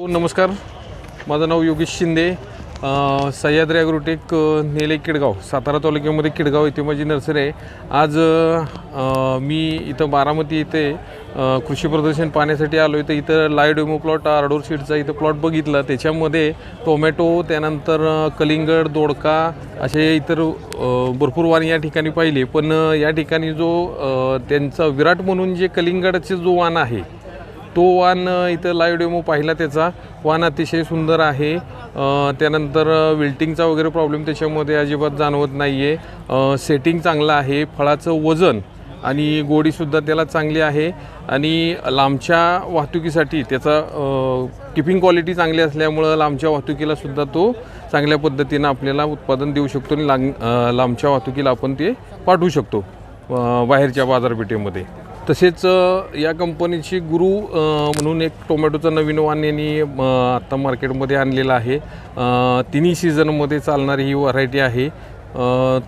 हो, नमस्कार. माझं नाव योगेश शिंदे. सह्याद्री ॲग्रोटेक नेले किडगाव सातारा तालुक्यामध्ये किडगाव इथे माझी नर्सरी आहे. आज मी इथं बारामती इथे कृषी प्रदर्शन पाहण्यासाठी आलो इथं इथं लाय डेमो प्लॉट आर्डोर सीडचा इथं प्लॉट बघितला. त्याच्यामध्ये टोमॅटो त्यानंतर कलिंगड दोडका असे इतर भरपूर वाण या ठिकाणी पाहिले. पण या ठिकाणी जो त्यांचा विराट म्हणून जे कलिंगडचे जो वाण आहे तो वाण इथं लाईव्ह डेमो पाहिला त्याचा. वाण अतिशय सुंदर आहे. त्यानंतर विल्टिंगचा वगैरे प्रॉब्लेम त्याच्यामध्ये अजिबात जाणवत नाही आहे सेटिंग चांगलं आहे. फळाचं वजन आणि गोडीसुद्धा त्याला चांगली आहे. आणि लांबच्या वाहतुकीसाठी त्याचा किपिंग क्वालिटी चांगली असल्यामुळं लांबच्या वाहतुकीलासुद्धा तो चांगल्या पद्धतीनं आपल्याला उत्पादन देऊ शकतो आणि लांब लांबच्या वाहतुकीला आपण ते पाठवू शकतो बाहेरच्या बाजारपेठेमध्ये. तसेच या कंपनीची गुरु म्हणून एक टोमॅटोचं नवीन वाण यांनी आत्ता मार्केटमध्ये आणलेलं आहे. तिन्ही सीझनमध्ये चालणारी ही व्हरायटी आहे.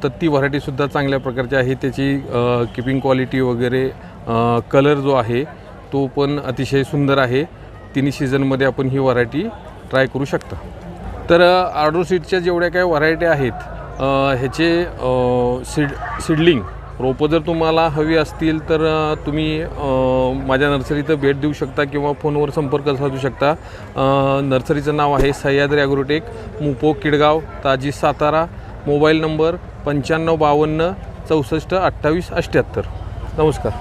तर ती व्हरायटीसुद्धा चांगल्या प्रकारची आहे. त्याची किपिंग क्वालिटी वगैरे कलर जो आहे तो पण अतिशय सुंदर आहे. तिन्ही सीझनमध्ये आपण ही व्हरायटी ट्राय करू शकता. तर आर्डो सीडच्या जेवढ्या काही व्हरायटी आहेत ह्याचे सीड सीडलिंग रोपं जर तुम्हाला हवी असतील तर तुम्ही माझ्या नर्सरीचं भेट देऊ शकता किंवा फोनवर संपर्क साधू शकता. नर्सरीचं नाव आहे सह्याद्री ॲग्रोटेक मुपो किडगाव ताजी सातारा मोबाईल नंबर पंच्याण्णव बावन्न चौसष्ट अठ्ठावीस अठ्ठ्याहत्तर नमस्कार.